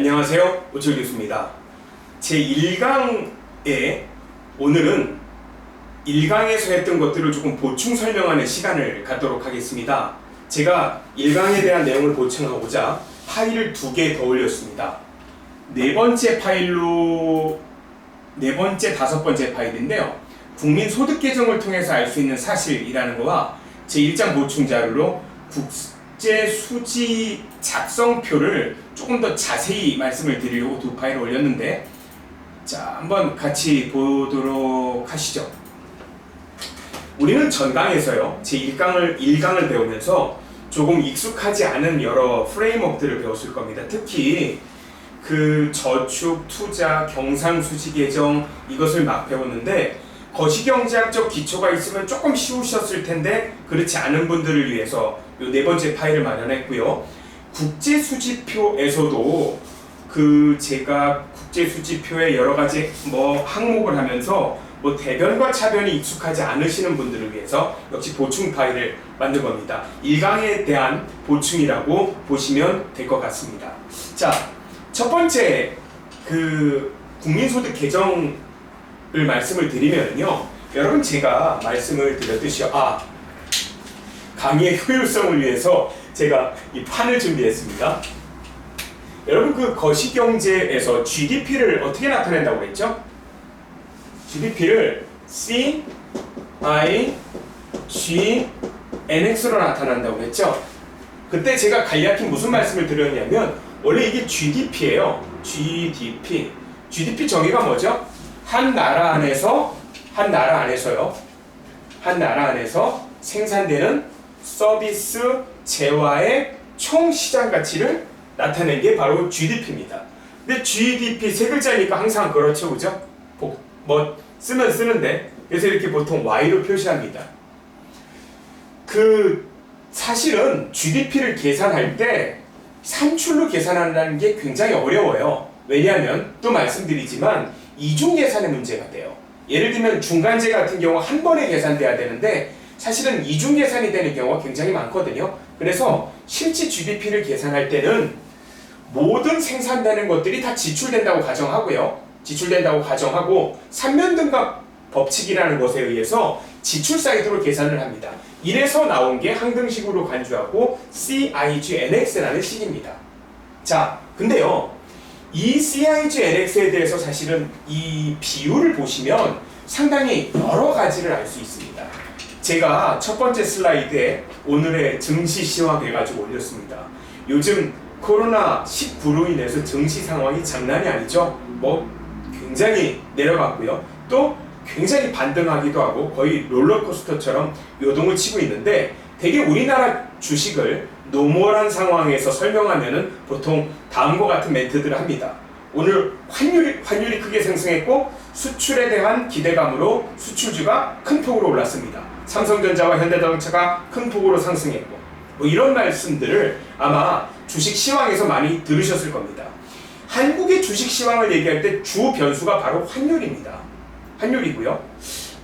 안녕하세요. 오철 교수입니다. 제 1강에 오늘은 1강에서 했던 것들을 조금 보충 설명하는 시간을 갖도록 하겠습니다. 제가 1강에 대한 내용을 보충하고자 파일을 두 개 더 올렸습니다. 네 번째 파일로 네 번째, 다섯 번째 파일인데요. 국민 소득 계정을 통해서 알 수 있는 사실이라는 거와 제 1장 보충 자료로 국 제 수지 작성표를 조금 더 자세히 말씀을 드리려고 두 파일을 올렸는데 자, 한번 같이 보도록 하시죠. 우리는 전강에서요. 제 1강을 1강을 배우면서 조금 익숙하지 않은 여러 프레임워크들을 배웠을 겁니다. 특히 그 저축, 투자, 경상수지 계정 이것을 막 배웠는데 거시경제학적 기초가 있으면 조금 쉬우셨을 텐데 그렇지 않은 분들을 위해서 요 네 번째 파일을 마련했고요. 국제 수지표에서도 그 제가 국제 수지표의 여러 가지 뭐 항목을 하면서 뭐 대변과 차변이 익숙하지 않으시는 분들을 위해서 역시 보충 파일을 만든 겁니다. 1강에 대한 보충이라고 보시면 될 것 같습니다. 자, 첫 번째 그 국민소득 개정을 말씀을 드리면요. 여러분 제가 말씀을 드렸듯이 아 강의의 효율성을 위해서 제가 이 판을 준비했습니다. 여러분 그 거시경제에서 GDP를 어떻게 나타낸다고 했죠? GDP를 C, I, G, NX로 나타난다고 했죠? 그때 제가 간략히 무슨 말씀을 드렸냐면 원래 이게 GDP예요. GDP. GDP 정의가 뭐죠? 한 나라 안에서 한 나라 안에서요. 한 나라 안에서 생산되는 서비스 재화의 총 시장 가치를 나타낸 게 바로 GDP입니다. 근데 GDP 세 글자니까 항상 그렇죠, 그죠? 복, 뭐 쓰면 쓰는데 그래서 이렇게 보통 Y로 표시합니다. 그 사실은 GDP를 계산할 때 산출로 계산한다는 게 굉장히 어려워요. 왜냐하면 또 말씀드리지만 이중 계산의 문제가 돼요. 예를 들면 중간재 같은 경우 한 번에 계산돼야 되는데 사실은 이중 계산이 되는 경우가 굉장히 많거든요. 그래서 실제 GDP를 계산할 때는 모든 생산되는 것들이 다 지출된다고 가정하고요. 지출된다고 가정하고 삼면등급 법칙이라는 것에 의해서 지출 사이드로 계산을 합니다. 이래서 나온 게 항등식으로 간주하고 CIGNX라는 식입니다. 자, 근데요. 이 CIGNX에 대해서 사실은 이 비율을 보시면 상당히 여러 가지를 알 수 있습니다. 제가 첫 번째 슬라이드에 오늘의 증시 시황 해가지고 올렸습니다. 요즘 코로나 19로 인해서 증시 상황이 장난이 아니죠. 뭐 굉장히 내려갔고요. 또 굉장히 반등하기도 하고 거의 롤러코스터처럼 요동을 치고 있는데 되게 우리나라 주식을 노멀한 상황에서 설명하면은 보통 다음과 같은 멘트들을 합니다. 오늘 환율이, 환율이 크게 상승했고 수출에 대한 기대감으로 수출주가 큰 폭으로 올랐습니다. 삼성전자와 현대자동차가 큰 폭으로 상승했고 뭐 이런 말씀들을 아마 주식 시황에서 많이 들으셨을 겁니다. 한국의 주식 시황을 얘기할 때 주 변수가 바로 환율입니다. 환율이고요.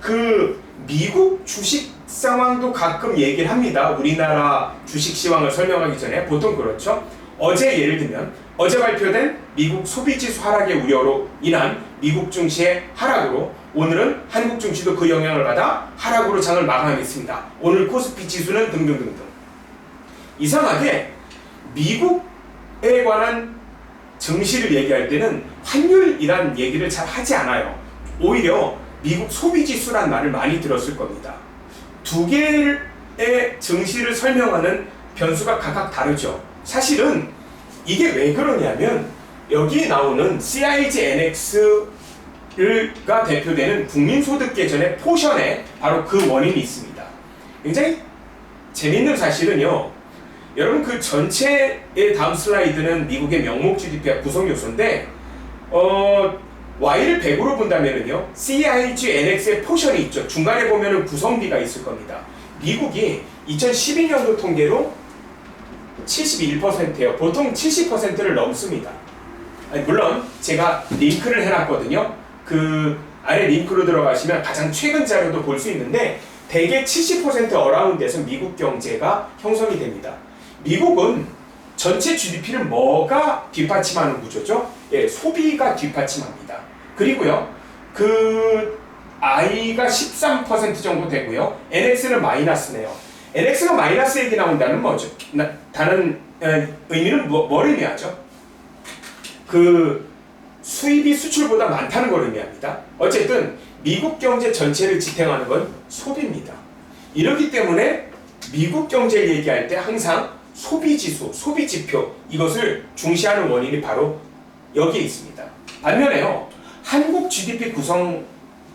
그 미국 주식 상황도 가끔 얘기를 합니다. 우리나라 주식 시황을 설명하기 전에 보통 그렇죠. 어제 예를 들면 어제 발표된 미국 소비지수 하락의 우려로 인한 미국 증시의 하락으로 오늘은 한국 증시도 그 영향을 받아 하락으로 장을 마감했습니다. 오늘 코스피 지수는 등등등등. 이상하게 미국에 관한 증시를 얘기할 때는 환율이란 얘기를 잘 하지 않아요. 오히려 미국 소비지수란 말을 많이 들었을 겁니다. 두 개의 증시를 설명하는 변수가 각각 다르죠. 사실은 이게 왜 그러냐면 여기 나오는 CIGNX가 대표되는 국민소득 계전의 포션에 바로 그 원인이 있습니다. 굉장히 재밌는 사실은요. 여러분 그 전체의 다음 슬라이드는 미국의 명목 GDP가 구성 요소인데 어 Y를 100으로 본다면은요 CIGNX의 포션이 있죠. 중간에 보면은 구성비가 있을 겁니다. 미국이 2012년도 통계로 71%예요. 보통 70%를 넘습니다. 물론 제가 링크를 해놨거든요. 그 아래 링크로 들어가시면 가장 최근 자료도 볼 수 있는데 대개 70% 어라운드에서 미국 경제가 형성이 됩니다. 미국은 전체 GDP를 뭐가 뒷받침하는 구조죠? 예, 소비가 뒷받침합니다. 그리고요, 그 I가 13% 정도 되고요, NX는 마이너스네요. NX가 마이너스 얘기 나온다는 뭐죠? 나, 다른 에, 의미는 뭐, 뭘 의미하죠? 그 수입이 수출보다 많다는 걸 의미합니다. 어쨌든 미국 경제 전체를 지탱하는 건 소비입니다. 이렇기 때문에 미국 경제를 얘기할 때 항상 소비 지수, 소비 지표 이것을 중시하는 원인이 바로 여기에 있습니다. 반면에요. 한국 GDP 구성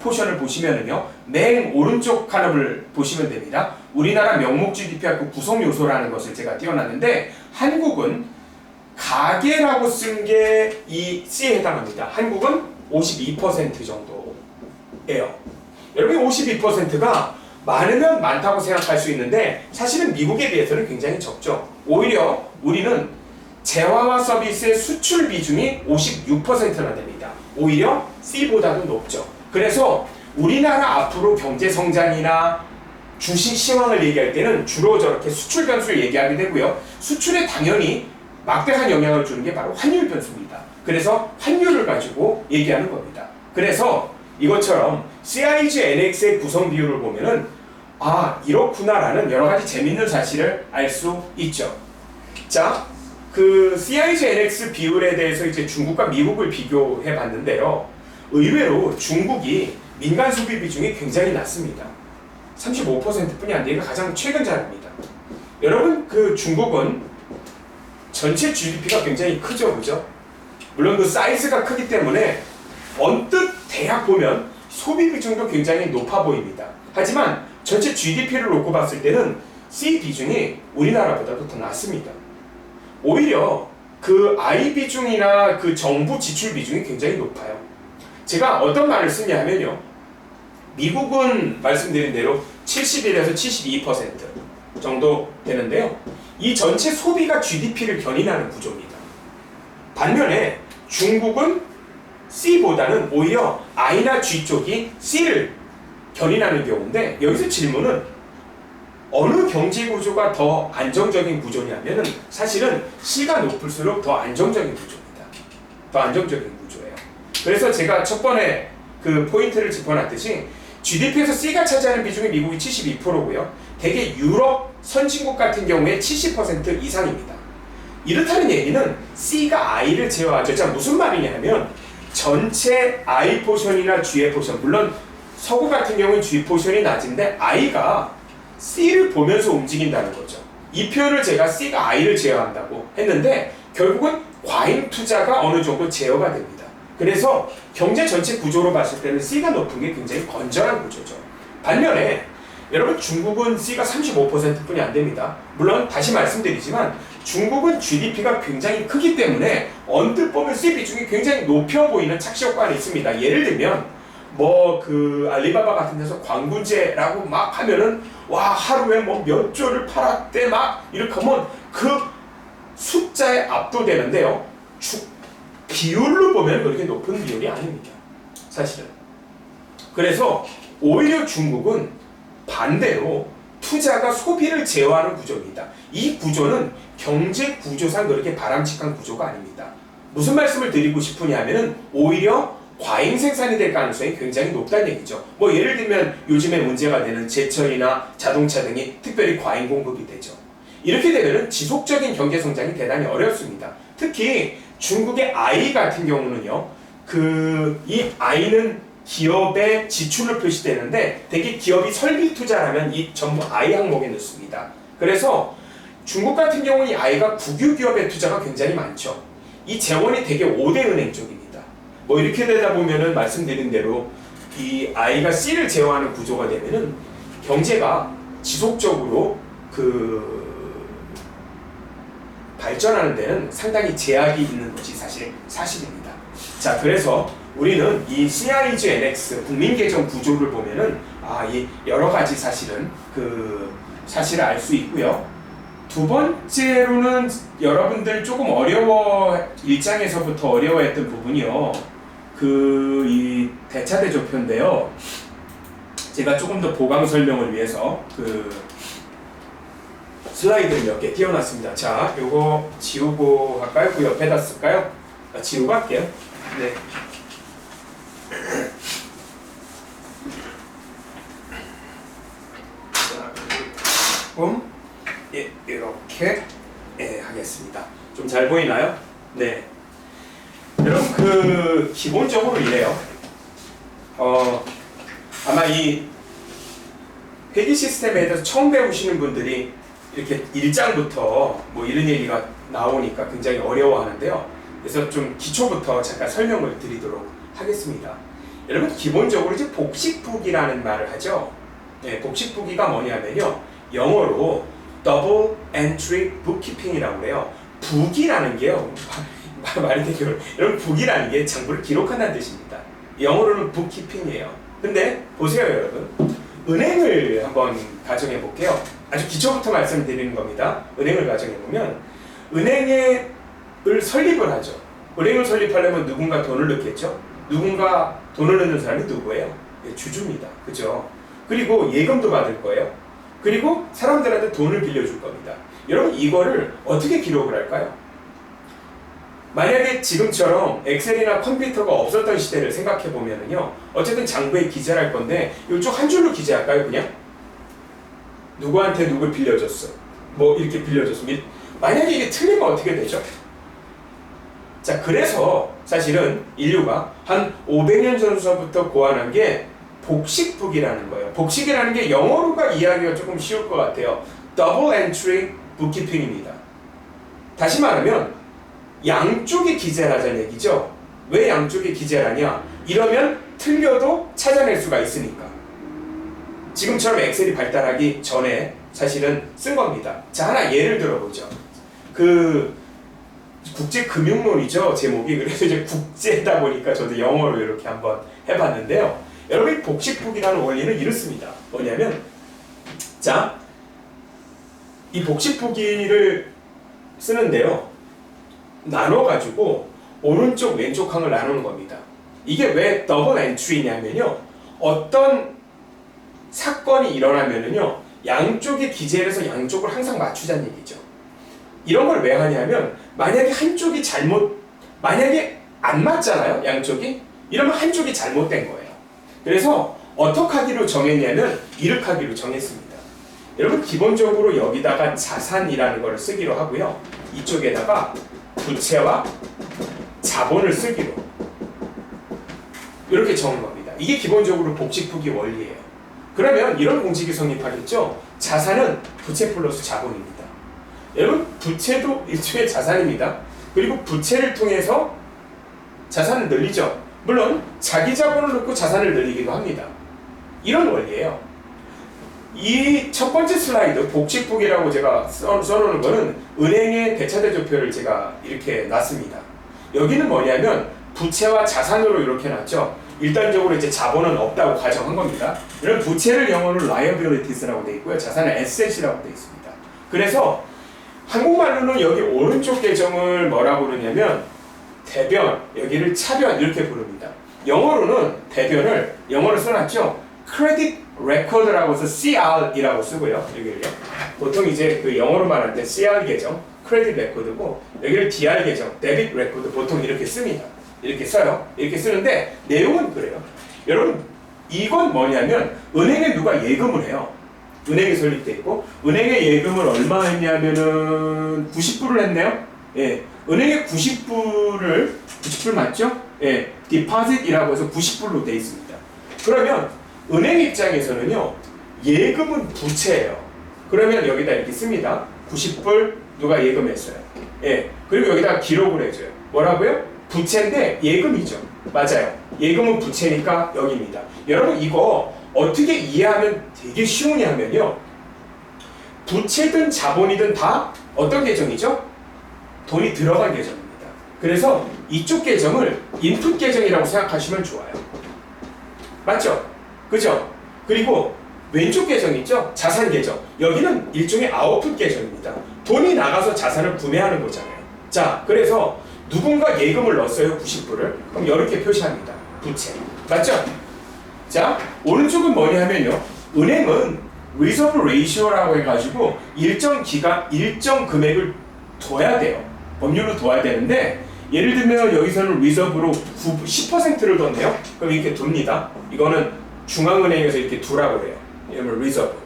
포션을 보시면은요. 맨 오른쪽 칸을 보시면 됩니다. 우리나라 명목 GDP와 그 구성 요소라는 것을 제가 띄워놨는데 한국은 가계라고 쓴 게 이 C에 해당합니다. 한국은 52% 정도예요. 여러분 52%가 많으면 많다고 생각할 수 있는데 사실은 미국에 비해서는 굉장히 적죠. 오히려 우리는 재화와 서비스의 수출 비중이 56%나 됩니다. 오히려 C보다도 높죠. 그래서 우리나라 앞으로 경제 성장이나 주식 시황을 얘기할 때는 주로 저렇게 수출 변수를 얘기하게 되고요. 수출에 당연히 막대한 영향을 주는 게 바로 환율 변수입니다. 그래서 환율을 가지고 얘기하는 겁니다. 그래서 이것처럼 CIG NX의 구성 비율을 보면은 아 이렇구나라는 여러 가지 재밌는 사실을 알 수 있죠. 자, 그 CIG NX 비율에 대해서 이제 중국과 미국을 비교해 봤는데요. 의외로 중국이 민간 소비 비중이 굉장히 낮습니다. 35%뿐이 안 되니까 가장 최근 자료입니다. 여러분 그 중국은 전체 GDP가 굉장히 크죠, 그죠? 물론 그 사이즈가 크기 때문에 언뜻 대략 보면 소비 비중도 굉장히 높아 보입니다. 하지만 전체 GDP를 놓고 봤을 때는 C 비중이 우리나라보다도 더 낮습니다. 오히려 그 I 비중이나 그 정부 지출 비중이 굉장히 높아요. 제가 어떤 말을 쓰냐 하면요. 미국은 말씀드린 대로 71에서 72% 정도 되는데요. 이 전체 소비가 GDP를 견인하는 구조입니다. 반면에 중국은 C보다는 오히려 I나 G 쪽이 C를 견인하는 경우인데 여기서 질문은 어느 경제 구조가 더 안정적인 구조냐면은 사실은 C가 높을수록 더 안정적인 구조입니다. 더 안정적인 구조예요. 그래서 제가 첫 번에 그 포인트를 짚어놨듯이 GDP에서 C가 차지하는 비중이 미국이 72%고요. 대개 유럽 선진국 같은 경우에 70% 이상입니다. 이렇다는 얘기는 C가 I를 제어하죠. 자, 무슨 말이냐 하면 전체 I 포션이나 G의 포션, 물론 서구 같은 경우는 G 포션이 낮은데 I가 C를 보면서 움직인다는 거죠. 이 표현을 제가 C가 I를 제어한다고 했는데 결국은 과잉 투자가 어느 정도 제어가 됩니다. 그래서 경제 전체 구조로 봤을 때는 C가 높은 게 굉장히 건전한 구조죠. 반면에 여러분 중국은 C가 35%뿐이 안 됩니다. 물론 다시 말씀드리지만 중국은 GDP가 굉장히 크기 때문에 언뜻 보면 C 비중이 굉장히 높여 보이는 착시 효과가 있습니다. 예를 들면 뭐 그 알리바바 같은 데서 광군제라고 막 하면은 와 하루에 뭐 몇 조를 팔았대 막 이렇게 하면 그 숫자에 압도되는데요. 주, 비율로 보면 그렇게 높은 비율이 아닙니다. 사실은. 그래서 오히려 중국은 반대로 투자가 소비를 제어하는 구조입니다. 이 구조는 경제 구조상 그렇게 바람직한 구조가 아닙니다. 무슨 말씀을 드리고 싶으냐면은 오히려 과잉 생산이 될 가능성이 굉장히 높다는 얘기죠. 뭐 예를 들면 요즘에 문제가 되는 제철이나 자동차 등이 특별히 과잉 공급이 되죠. 이렇게 되면은 지속적인 경제 성장이 대단히 어렵습니다. 특히 중국의 I 같은 경우는요. 그이 I는 기업의 지출로 표시되는데 대개 기업이 설비 투자를 하면 이 전부 I 항목에 넣습니다. 그래서 중국 같은 경우는 이 I가 국유 기업의 투자가 굉장히 많죠. 이 재원이 대개 5대 은행 쪽입니다. 뭐 이렇게 되다 보면은 말씀드린 대로 이 I가 C를 제어하는 구조가 되면은 경제가 지속적으로 그 발전하는 데는 상당히 제약이 있는 것이 사실 사실입니다. 자, 그래서 우리는 이 CIG NX 국민계정 구조를 보면은 아, 이 여러 가지 사실은 그 사실을 알 수 있고요. 두 번째로는 여러분들 조금 어려워 일장에서부터 어려워했던 부분이요. 그 이 대차대 조표인데요. 제가 조금 더 보강 설명을 위해서 그 슬라이드를 몇 개 띄워놨습니다. 자, 요거 지우고 할까요? 그 옆에다 쓸까요? 아, 지우고 할게요. 네. 자, 조금 예, 이렇게 예, 하겠습니다. 좀 잘 보이나요? 네. 여러분 그 기본적으로 이래요. 어 아마 이 회계 시스템에 대해서 처음 배우시는 분들이 이렇게 1장부터 뭐 이런 얘기가 나오니까 굉장히 어려워하는데요. 그래서 좀 기초부터 잠깐 설명을 드리도록 하겠습니다. 여러분 기본적으로 이제 복식부기라는 말을 하죠. 네, 복식부기가 뭐냐면요. 영어로 Double Entry Bookkeeping이라고 해요. 북이라는 게요. 말- 말이 되게 어려워요. 여러분 북이라는 게 장부를 기록한다는 뜻입니다. 영어로는 bookkeeping이에요. 근데 보세요 여러분. 은행을 한번 가정해 볼게요. 아주 기초부터 말씀드리는 겁니다. 은행을 가정해 보면 은행을 설립을 하죠. 은행을 설립하려면 누군가 돈을 넣겠죠. 누군가 돈을 넣는 사람이 누구예요? 예, 주주입니다. 그죠? 그리고 예금도 받을 거예요. 그리고 사람들한테 돈을 빌려줄 겁니다. 여러분 이거를 어떻게 기록을 할까요? 만약에 지금처럼 엑셀이나 컴퓨터가 없었던 시대를 생각해 보면은요, 어쨌든 장부에 기재를 할 건데 이쪽 한 줄로 기재할까요, 그냥? 누구한테 누굴 빌려줬어? 뭐 이렇게 빌려줬어. 미- 만약에 이게 틀리면 어떻게 되죠? 자, 그래서 사실은 인류가 한 500년 전서부터 고안한 게 복식북이라는 거예요. 복식이라는 게 영어로가 이해하기가 조금 쉬울 것 같아요. Double Entry Bookkeeping입니다. 다시 말하면 양쪽이 기재를 하자는 얘기죠. 왜 양쪽이 기재를 하냐? 이러면 틀려도 찾아낼 수가 있으니까. 지금처럼 엑셀이 발달하기 전에 사실은 쓴 겁니다. 자, 하나 예를 들어보죠. 그 국제금융론이죠 제목이 그래서 이제 국제다 보니까 저도 영어로 이렇게 한번 해봤는데요. 여러분 이 복식북이라는 원리는 이렇습니다. 뭐냐면 자, 이 복식북이를 쓰는데요. 나눠가지고 오른쪽 왼쪽 항을 나누는 겁니다. 이게 왜 더블 엔트리냐면요. 어떤 사건이 일어나면은요. 양쪽에 기재를 해서 양쪽을 항상 맞추자는 얘기죠. 이런 걸 왜 하냐면 만약에 한쪽이 잘못 만약에 안 맞잖아요. 양쪽이 이러면 한쪽이 잘못된 거예요. 그래서 어떻게 하기로 정했냐면 이렇게 하기로 정했습니다. 여러분 기본적으로 여기다가 자산이라는 걸 쓰기로 하고요. 이쪽에다가 부채와 자본을 쓰기로 이렇게 정한 겁니다. 이게 기본적으로 복식푸기 원리예요. 그러면 이런 공식이 성립하겠죠. 자산은 부채 플러스 자본입니다. 여러분 부채도 일종의 자산입니다. 그리고 부채를 통해서 자산을 늘리죠. 물론 자기 자본을 넣고 자산을 늘리기도 합니다. 이런 원리예요. 이 첫 번째 슬라이드 복식북이라고 제가 써, 써놓은 거는 은행의 대차대조표를 제가 이렇게 놨습니다. 여기는 뭐냐면 부채와 자산으로 이렇게 놨죠. 일단적으로 이제 자본은 없다고 가정한 겁니다. 이런 부채를 영어로 liabilities라고 돼 있고요. 자산은 asset이라고 돼 있습니다. 그래서 한국말로는 여기 오른쪽 계정을 뭐라고 부르냐면 대변, 여기를 차변 이렇게 부릅니다. 영어로는 대변을 영어로 써놨죠. credit record라고 해서 CR이라고 쓰고요. 여기를요. 보통 이제 그 영어로 말할 때 CR 계정, credit record고 여기를 DR 계정, debit record 보통 이렇게 씁니다. 이렇게 써요. 이렇게 쓰는데 내용은 그래요. 여러분 이건 뭐냐면 은행에 누가 예금을 해요. 은행이 설립돼 있고 은행의 예금을 얼마 했냐면은 90불을 했네요. 예. 은행에 90불을 90불 맞죠? 예. 디파짓이라고 해서 90불로 돼 있습니다. 그러면 은행 입장에서는요. 예금은 부채예요. 그러면 여기다 이렇게 씁니다. 90불 누가 예금했어요. 예. 그리고 여기다 기록을 해줘요. 뭐라고요? 부채인데 예금이죠. 맞아요. 예금은 부채니까 여기입니다. 여러분 이거 어떻게 이해하면 되게 쉬우냐면요. 부채든 자본이든 다 어떤 계정이죠? 돈이 들어간 계정입니다. 그래서 이쪽 계정을 인풋 계정이라고 생각하시면 좋아요. 맞죠? 그죠? 그리고 왼쪽 계정 있죠? 자산 계정. 여기는 일종의 아웃풋 계정입니다. 돈이 나가서 자산을 구매하는 거잖아요. 자, 그래서 누군가 예금을 넣었어요. 90불을. 그럼 이렇게 표시합니다. 부채. 맞죠? 자, 오른쪽은 뭐냐 하면요. 은행은 reserve ratio라고 해가지고 일정 기간, 일정 금액을 둬야 돼요. 법률로 둬야 되는데 예를 들면 여기서는 9, 10%를 뒀네요. 그럼 이렇게 둡니다. 이거는 중앙은행에서 이렇게 두라고 그래요. 이러면 reserve.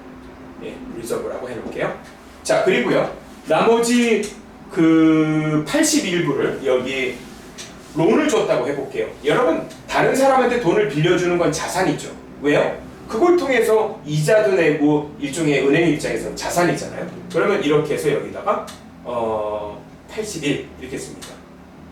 예, reserve라고 해놓을게요. 자, 그리고요. 나머지 그 81불을 여기 론을 줬다고 해볼게요. 여러분, 다른 사람한테 돈을 빌려주는 건 자산이죠. 왜요? 그걸 통해서 이자도 내고 일종의 은행 입장에서 자산이잖아요. 그러면 이렇게 해서 여기다가 어, 81 이렇게 씁니다.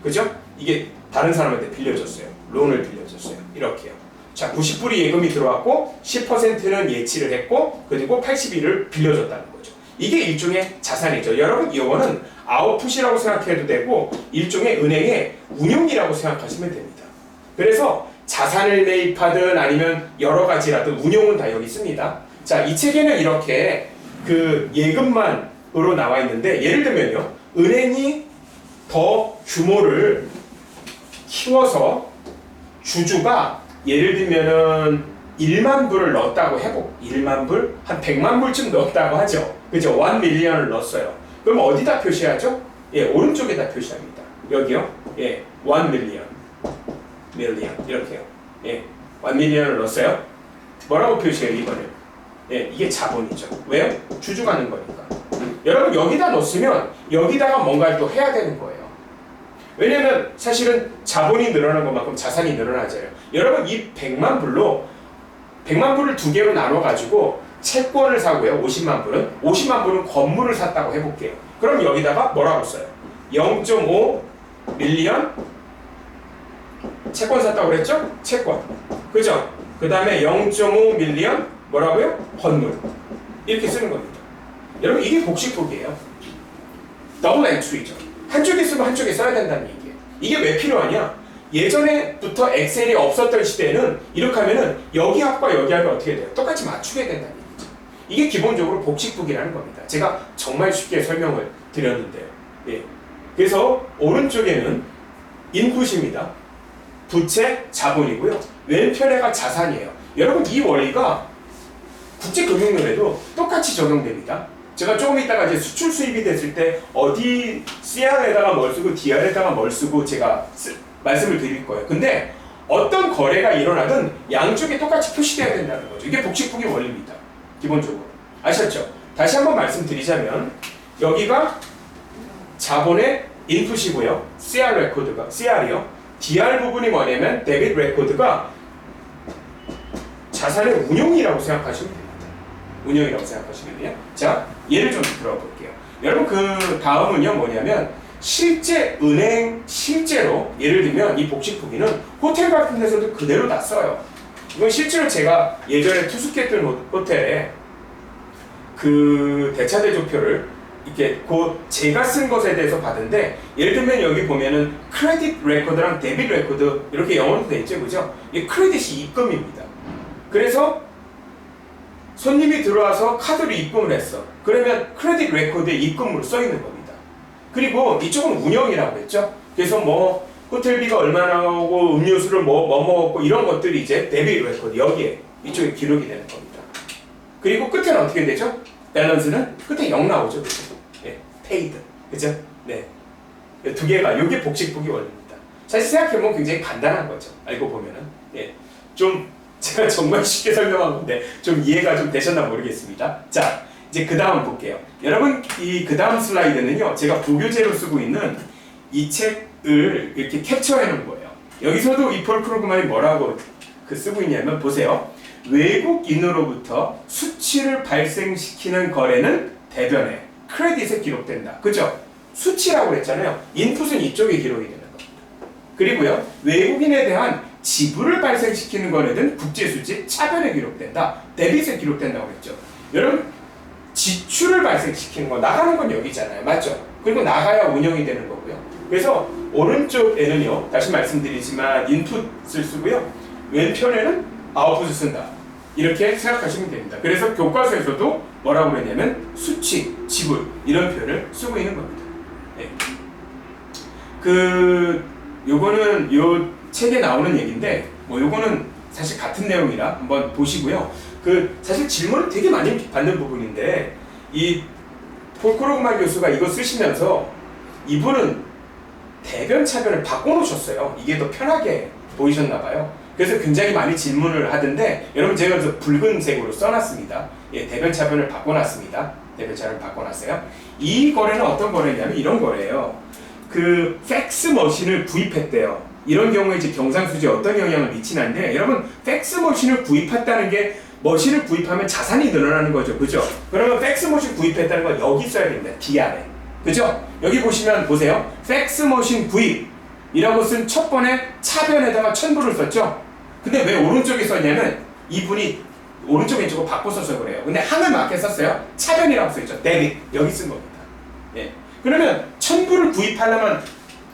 그죠? 이게 다른 사람한테 빌려줬어요. 론을 빌려줬어요. 이렇게요. 자, 90불이 예금이 들어왔고 10%는 예치를 했고 그리고 81을 빌려줬다는 거죠. 이게 일종의 자산이죠. 여러분, 이거는 아웃풋이라고 생각해도 되고 일종의 은행의 운용이라고 생각하시면 됩니다. 그래서 자산을 매입하든 아니면 여러 가지라든 운용은 다 여기 있습니다. 자, 이 책에는 이렇게 그 예금만으로 나와 있는데 예를 들면요. 은행이 더 규모를 키워서 주주가 예를 들면은 1만 불을 넣었다고 해보 1만 불? 한 100만 불쯤 넣었다고 하죠. 그죠? 1 밀리언을 넣었어요. 그럼 어디다 표시하죠? 예, 오른쪽에다 표시합니다. 여기요. 예, 1 밀리언. 밀리언. 이렇게요. 예, 1 밀리언을 넣었어요. 뭐라고 표시해요, 이거를? 예, 이게 자본이죠. 왜요? 주주가 는 거니까. 여러분 여기다 넣었으면 여기다가 뭔가를 또 해야 되는 거예요. 왜냐면 사실은 자본이 늘어난 것만큼 자산이 늘어나잖아요. 여러분 이 100만 불로 100만 불을 두 개로 나눠 가지고 채권을 사고요. 50만 불은 50만 불은 건물을 샀다고 해 볼게요. 그럼 여기다가 뭐라고 써요? 0.5 밀리언 채권 샀다고 그랬죠? 채권. 그죠? 그 다음에 0.5 밀리언 뭐라고요? 건물. 이렇게 쓰는 겁니다. 여러분 이게 복식 폭이에요. 더블 엔트리죠. 한쪽에 쓰면 한쪽에 써야 된다는 얘기예요. 이게 왜 필요하냐? 예전에부터 엑셀이 없었던 시대에는 이렇게 하면은 여기 합과 여기 합이 어떻게 돼요? 똑같이 맞추게 된다는 얘기죠. 이게 기본적으로 복식북이라는 겁니다. 제가 정말 쉽게 설명을 드렸는데요. 예. 그래서 오른쪽에는 인풋입니다. 부채, 자본이고요. 왼편에가 자산이에요. 여러분 이 원리가 국제금융론에도 똑같이 적용됩니다. 제가 조금 이따가 이제 수출 수입이 됐을 때 어디 CR에다가 뭘 쓰고 DR에다가 뭘 쓰고 제가 쓰, 말씀을 드릴 거예요. 근데 어떤 거래가 일어나든 양쪽에 똑같이 표시돼야 된다는 거죠. 이게 복식풍의 원리입니다. 기본적으로. 아셨죠? 다시 한번 말씀드리자면 여기가 자본의 인풋이고요. CR 레코드가 CR이요. DR 부분이 뭐냐면 데빗 레코드가 자산의 운용이라고 생각하시면 됩니다. 운영이라고 생각하시면 돼요. 자, 예를 좀 들어볼게요. 여러분 그 다음은요 뭐냐면 실제 은행 실제로 예를 들면 이 복식부기는 호텔 같은 데서도 그대로 다 써요. 이건 실제로 제가 예전에 투숙했던 호- 호텔에 그 대차 대조표를 이렇게 그 제가 쓴 것에 대해서 받은데 예를 들면 여기 보면은 크레딧 레코드랑 데빗 레코드 이렇게 영어로 돼 있죠, 그죠? 이 크레딧이 입금입니다. 그래서 손님이 들어와서 카드로 입금을 했어. 그러면 크레딧 레코드에 입금으로 써 있는 겁니다. 그리고 이쪽은 운영이라고 했죠. 그래서 뭐 호텔비가 얼마나 오고 음료수를 뭐, 뭐 먹었고 이런 것들이 이제 데뷔 레코드 여기에 이쪽에 기록이 되는 겁니다. 그리고 끝에는 어떻게 되죠? 밸런스는 끝에 0 나오죠. 예, 페이드. 그죠? 네. 이두 개가 이게 복식복이 원리입니다. 사실 생각해보면 굉장히 간단한 거죠. 알고 보면은. 예. 좀 제가 정말 쉽게 설명한 건데 좀 이해가 좀 되셨나 모르겠습니다. 자, 이제 그 다음 볼게요. 여러분 이 그 다음 슬라이드는요. 제가 부교재로 쓰고 있는 이 책을 이렇게 캡처해 놓은 거예요. 여기서도 이폴 크루그만이 뭐라고 그 쓰고 있냐면 보세요. 외국인으로부터 수치를 발생시키는 거래는 대변에 크레딧에 기록된다. 그죠? 수치라고 그랬잖아요. 인풋은 이쪽에 기록이 되는 겁니다. 그리고요. 외국인에 대한 지불을 발생시키는 거래는 국제수지 차변에 기록된다. 데빗에 기록된다고 그랬죠. 여러분 지출을 발생시키는 거 나가는 건 여기잖아요. 맞죠? 그리고 나가야 운영이 되는 거고요. 그래서 오른쪽에는요. 다시 말씀드리지만 인풋을 쓰고요. 왼편에는 아웃풋을 쓴다. 이렇게 생각하시면 됩니다. 그래서 교과서에서도 뭐라고 그랬냐면 수치, 지불 이런 표현을 쓰고 있는 겁니다. 네. 그 요거는 요 책에 나오는 얘기인데 뭐 요거는 사실 같은 내용이라 한번 보시고요. 그 사실 질문을 되게 많이 받는 부분인데 이 폴크로그만 교수가 이거 쓰시면서 이분은 대변 차변을 바꿔놓으셨어요. 이게 더 편하게 보이셨나 봐요. 그래서 굉장히 많이 질문을 하던데 여러분 제가 그래서 붉은색으로 써놨습니다. 예, 대변 차변을 바꿔놨습니다. 대변 차변을 바꿔놨어요. 이 거래는 어떤 거래냐면 이런 거래예요. 그 팩스 머신을 구입했대요. 이런 경우에 이제 경상수지에 어떤 영향을 미치는데 여러분 팩스 머신을 구입했다는 게 머신을 구입하면 자산이 늘어나는 거죠. 그죠? 그러면 팩스 머신 구입했다는 건 여기 써야 됩니다. DR에. 그죠? 여기 보시면 보세요. 팩스 머신 구입이라고 쓴 첫 번에 차변에다가 천부를 썼죠. 근데 왜 오른쪽에 썼냐면 이분이 오른쪽 왼쪽으로 바꿔 써서 그래요. 근데 하늘 맞게 썼어요. 차변이라고 써있죠. 데빗 여기 쓴 겁니다. 예. 그러면 천부를 구입하려면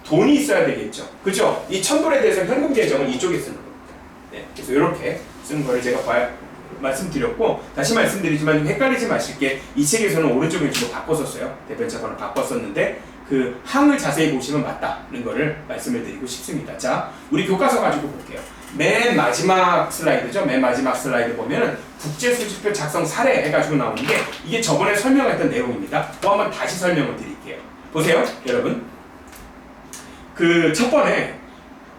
돈이 있어야 되겠죠. 그죠? 이 천불에 대해서 현금 계정은 이쪽에 쓰는 겁니다. 네, 그래서 이렇게 쓰는 거를 제가 봐, 말씀드렸고 다시 말씀드리지만 좀 헷갈리지 마실게 이 책에서는 오른쪽 왼쪽으로 바꿨었어요. 대변차번을 바꿨었는데 그 항을 자세히 보시면 맞다는 거를 말씀을 드리고 싶습니다. 자, 우리 교과서 가지고 볼게요. 맨 마지막 슬라이드죠. 맨 마지막 슬라이드 보면은 국제수집표 작성 사례 해가지고 나오는 게 이게 저번에 설명했던 내용입니다. 또 한번 다시 설명을 드릴게요. 보세요, 여러분. 그 첫 번에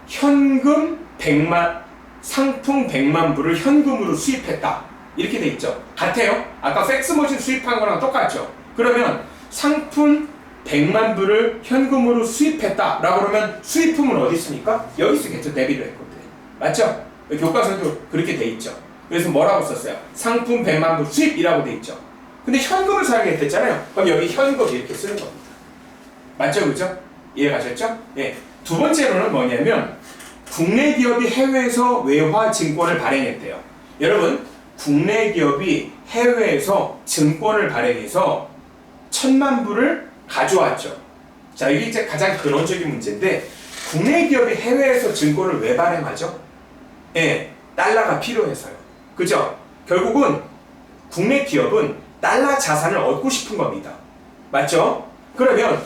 현금 100만 상품 100만 부를 현금으로 수입했다. 이렇게 돼 있죠. 같아요. 아까 팩스머신 수입한 거랑 똑같죠. 그러면 상품 100만 부를 현금으로 수입했다. 라고 그러면 수입품은 어디 있습니까? 여기 쓰겠죠. 데뷔를 했거든. 맞죠? 교과서도 그렇게 돼 있죠. 그래서 뭐라고 썼어요? 상품 100만 부 수입이라고 돼 있죠. 근데 현금을 사용했댔잖아요. 그럼 여기 현금 이렇게 쓰는 겁니다. 맞죠? 그죠? 이해가셨죠? 예. 두 번째로는 뭐냐면 국내 기업이 해외에서 외화 증권을 발행했대요. 여러분, 국내 기업이 해외에서 증권을 발행해서 천만 부를 가져왔죠. 자, 이게 이제 가장 근원적인 문제인데 국내 기업이 해외에서 증권을 왜 발행하죠? 예, 달러가 필요해서요. 그죠? 결국은 국내 기업은 달러 자산을 얻고 싶은 겁니다. 맞죠? 그러면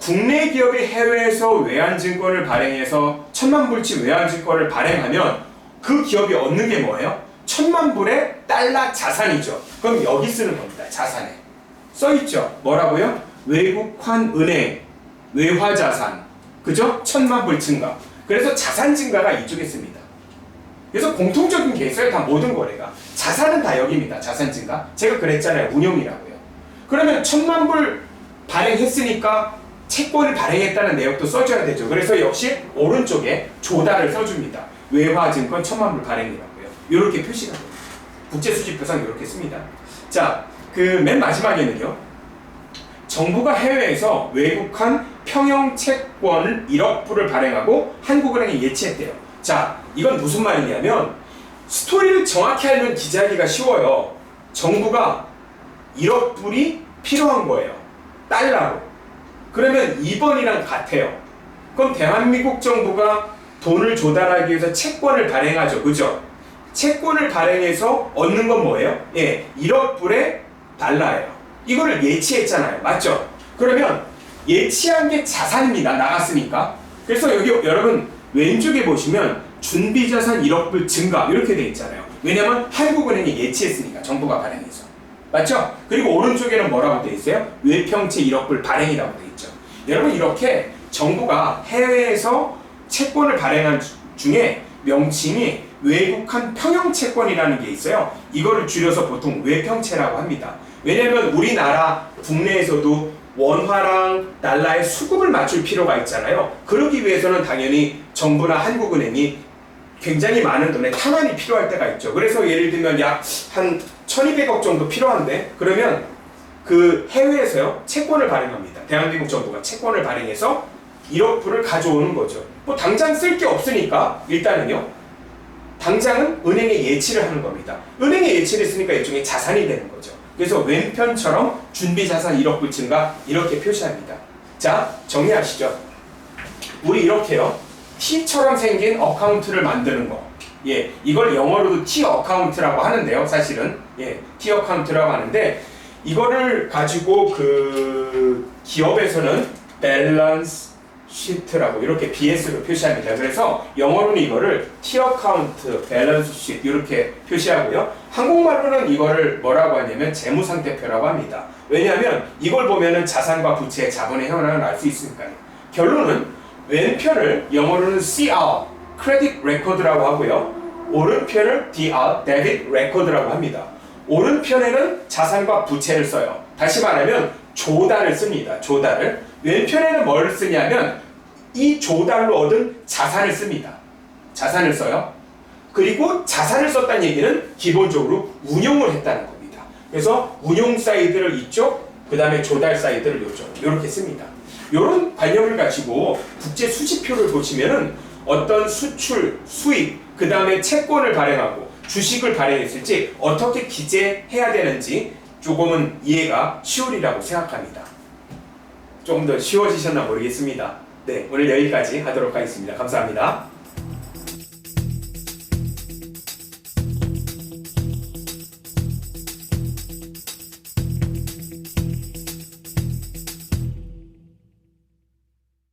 국내 기업이 해외에서 외환증권을 발행해서 천만 불치 외환증권을 발행하면 그 기업이 얻는 게 뭐예요? 천만 불의 달러 자산이죠. 그럼 여기 쓰는 겁니다. 자산에 써 있죠. 뭐라고요? 외국환 은행 외화 자산 그죠? 천만 불 증가. 그래서 자산 증가가 이쪽에 씁니다. 그래서 공통적인 게 있어요. 다 모든 거래가 자산은 다 여기입니다. 자산 증가. 제가 그랬잖아요. 운용이라고요. 그러면 천만 불 발행했으니까 채권을 발행했다는 내역도 써줘야 되죠. 그래서 역시 오른쪽에 조달을 써줍니다. 외화증권 천만 불 발행이라고요. 이렇게 표시가 됩니다. 국제수집표상 이렇게 씁니다. 자, 그 맨 마지막에는요. 정부가 해외에서 외국한 평형 채권을 1억 불을 발행하고 한국은행에 예치했대요. 자, 이건 무슨 말이냐면 스토리를 정확히 알면 기재하기가 쉬워요. 정부가 1억 불이 필요한 거예요. 달러로. 그러면 2번이랑 같아요. 그럼 대한민국 정부가 돈을 조달하기 위해서 채권을 발행하죠. 그죠? 채권을 발행해서 얻는 건 뭐예요? 예, 1억 불의 달러예요. 이거를 예치했잖아요. 맞죠? 그러면 예치한 게 자산입니다. 나갔으니까. 그래서 여기 여러분 왼쪽에 보시면 준비자산 1억 불 증가 이렇게 돼 있잖아요. 왜냐면 한국은행이 예치했으니까 정부가 발행해서. 맞죠? 그리고 오른쪽에는 뭐라고 돼 있어요? 외평채 1억 불 발행이라고 돼 있죠. 여러분 이렇게 정부가 해외에서 채권을 발행한 주- 중에 명칭이 외국한 평형 채권이라는 게 있어요. 이거를 줄여서 보통 외평채라고 합니다. 왜냐하면 우리나라 국내에서도 원화랑 달러의 수급을 맞출 필요가 있잖아요. 그러기 위해서는 당연히 정부나 한국은행이 굉장히 많은 돈의 탄환이 필요할 때가 있죠. 그래서 예를 들면 약 한 1200억 정도 필요한데 그러면 그 해외에서요 채권을 발행합니다. 대한민국 정부가 채권을 발행해서 1억 불을 가져오는 거죠. 뭐 당장 쓸 게 없으니까 일단은요. 당장은 은행에 예치를 하는 겁니다. 은행에 예치를 했으니까 일종의 자산이 되는 거죠. 그래서 왼편처럼 준비 자산 1억 불 증가 이렇게 표시합니다. 자 정리하시죠. 우리 이렇게요. T처럼 생긴 어카운트를 만드는 거. 예, 이걸 영어로도 T 어카운트라고 하는데요. 사실은 예, T 어카운트라고 하는데 이거를 가지고 그 기업에서는 밸런스 시트라고 이렇게 BS로 표시합니다. 그래서 영어로는 이거를 T 어카운트, 밸런스 시트 이렇게 표시하고요. 한국말로는 이거를 뭐라고 하냐면 재무 상태표라고 합니다. 왜냐하면 이걸 보면은 자산과 부채, 자본의 현황을 알 수 있으니까요. 결론은 왼편을 영어로는 CR, 크레딧 레코드라고 하고요. 오른편을 DR, 데빗 레코드라고 합니다. 오른편에는 자산과 부채를 써요. 다시 말하면 조달을 씁니다. 조달을. 왼편에는 뭘 쓰냐면 이 조달로 얻은 자산을 씁니다. 자산을 써요. 그리고 자산을 썼다는 얘기는 기본적으로 운용을 했다는 겁니다. 그래서 운용 사이드를 이쪽, 그 다음에 조달 사이드를 이쪽 이렇게 씁니다. 이런 관념을 가지고 국제 수지표를 보시면은 어떤 수출, 수입, 그 다음에 채권을 발행하고 주식을 발행했을지 어떻게 기재해야 되는지 조금은 이해가 쉬우리라고 생각합니다. 조금 더 쉬워지셨나 모르겠습니다. 네, 오늘 여기까지 하도록 하겠습니다. 감사합니다.